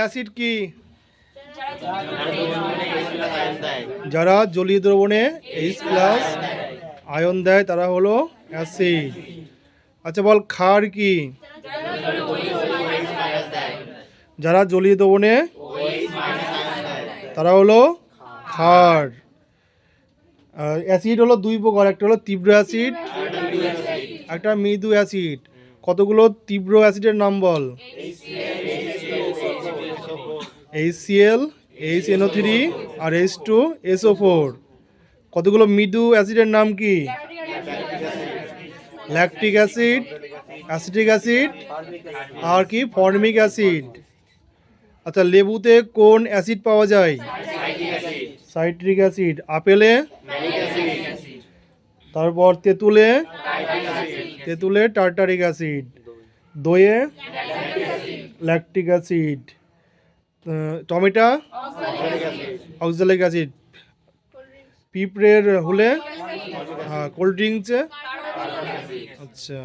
Acid কি? যারা জলীয় দ্রবণে এইচ প্লাস আয়ন দেয়, তারা হলো অ্যাসিড। আচ্ছা বল, ক্ষার কি? যারা জলীয় দ্রবণে তারা হলো ক্ষার। অ্যাসিড হলো দুই প্রকার, একটা হলো তীব্র অ্যাসিড, একটা মৃদু অ্যাসিড। কতগুলো তীব্র অ্যাসিডের নাম বল? এইচ সিএল এইচ থ্রি আর এইচ টু এসও ফোর কতগুলো মৃদু অ্যাসিডের নাম কি? ল্যাকটিক অ্যাসিড অ্যাসিটিক অ্যাসিড আর কি? ফর্মিক অ্যাসিড আচ্ছা লেবুতে কোন অ্যাসিড পাওয়া যায়? সাইট্রিক অ্যাসিড আপেলে? তারপর তেঁতুলে? তেঁতুলে tartaric acid দইয়ে? Lactic acid tomato oxalic acid. পিঁপড়ের হলে? হ্যাঁ কোল্ড ড্রিঙ্কসে? আচ্ছা।